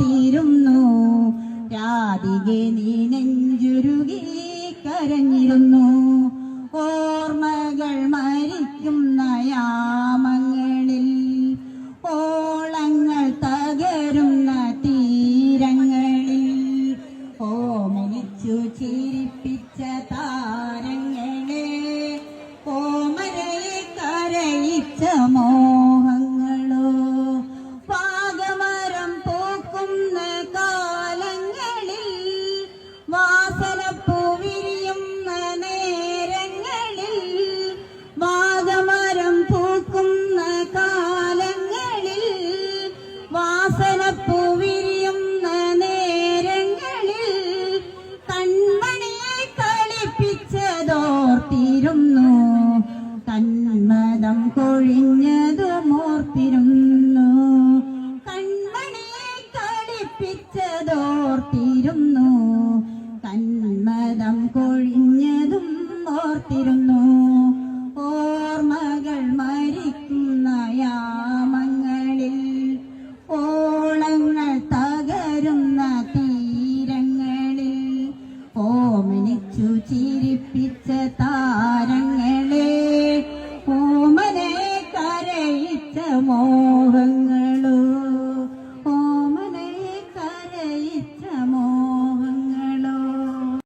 വിരിഞ്ഞതോർത്തിരുന്നു രാധികെ നീ നെഞ്ചുരുകി കരഞ്ഞിരുന്നു. ഓർമ്മകൾ കന്മതം കൊഴിഞ്ഞതുമോർത്തിരുന്നു കൺമണിയെ കളിപ്പിച്ചതോർത്തിരുന്നു കന്മതം കൊഴിഞ്ഞതും ഓർത്തിരുന്നു. ഓർമ്മകൾ മരിക്കുന്ന യാമങ്ങളിൽ ഓളങ്ങൾ തകരുന്ന തീരങ്ങളിൽ ഓമനിച്ചു ചിരിപ്പിച്ച താരങ്ങളെ মন